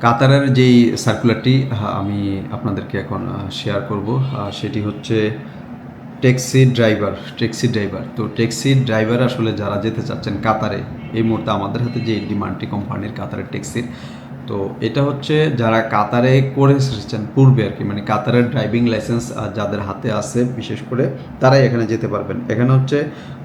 কাতারের যেই সার্কুলারটি আমি আপনাদেরকে এখন শেয়ার করব সেটি হচ্ছে ট্যাক্সি ড্রাইভার ট্যাক্সি ড্রাইভার তো ট্যাক্সি ড্রাইভার আসলে যারা যেতে চাচ্ছেন কাতারে, এই মুহূর্তে আমাদের হাতে যে ডিমান্ডটি কোম্পানির কাতারের ট্যাক্সির তো এটা হচ্ছে যারা কাতারে করে এসেছেন পূর্বে আর কি মানে কাতারের ড্রাইভিং লাইসেন্স যাদের হাতে আছে, বিশেষ করে তারাই এখানে যেতে পারবেন। এখানে হচ্ছে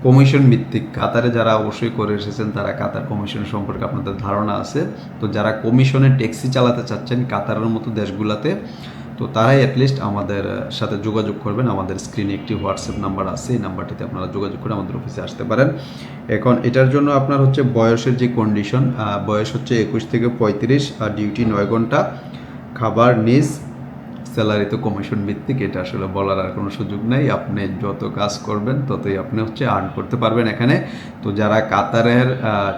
কমিশন ভিত্তিক। কাতারে যারা অবশ্যই করে এসেছেন, তারা কাতার কমিশন সম্পর্কে আপনাদের ধারণা আছে। তো যারা কমিশনে ট্যাক্সি চালাতে চাচ্ছেন, কাতারের মতো দেশগুলোতে তো তারাই অ্যাটলিস্ট আমাদের সাথে যোগাযোগ করবেন। আমাদের স্ক্রিনে একটি হোয়াটসঅ্যাপ নাম্বার আছে, এই নাম্বারটিতে আপনারা যোগাযোগ করে আমাদের অফিসে আসতে পারেন। এখন এটার জন্য আপনার হচ্ছে বয়সের যে কন্ডিশন বয়স হচ্ছে একুশ থেকে পঁয়ত্রিশ, আর ডিউটি নয় ঘণ্টা। খাবার নিজ স্যালারি তো কমিশন ভিত্তিক, এটা আসলে বলার আর কোনো সুযোগ নেই। আপনি যত কাজ করবেন, ততই আপনি হচ্ছে আর্ন করতে পারবেন এখানে। তো যারা কাতারের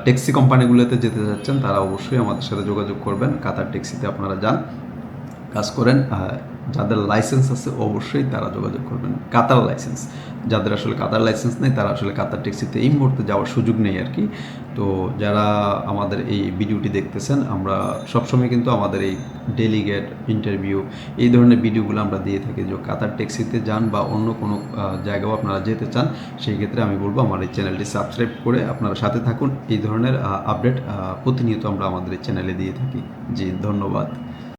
ট্যাক্সি কোম্পানিগুলোতে যেতে চাচ্ছেন তারা অবশ্যই আমাদের সাথে যোগাযোগ করবেন। কাতার ট্যাক্সিতে আপনারা যান। কাজ করেন যাদের লাইসেন্স আছে অবশ্যই তারা যোগাযোগ করবেন। কাতার লাইসেন্স যাদের আসলে কাতার লাইসেন্স নেই, তারা আসলে কাতার ট্যাক্সিতে এই মুহূর্তে যাওয়ার সুযোগ নেই আর কি। তো যারা আমাদের এই ভিডিওটি দেখতেছেন, আমরা সবসময় কিন্তু আমাদের এই ডেলিগেট ইন্টারভিউ এই ধরনের ভিডিওগুলো আমরা দিয়ে থাকি। যে কাতার ট্যাক্সিতে যান বা অন্য কোনো জায়গাও আপনারা যেতে চান, সেই ক্ষেত্রে আমি বলব আমার এই চ্যানেলটি সাবস্ক্রাইব করে আপনারা সাথে থাকুন। এই ধরনের আপডেট প্রতিনিয়ত আমরা আমাদের চ্যানেলে দিয়ে থাকি। জি, ধন্যবাদ।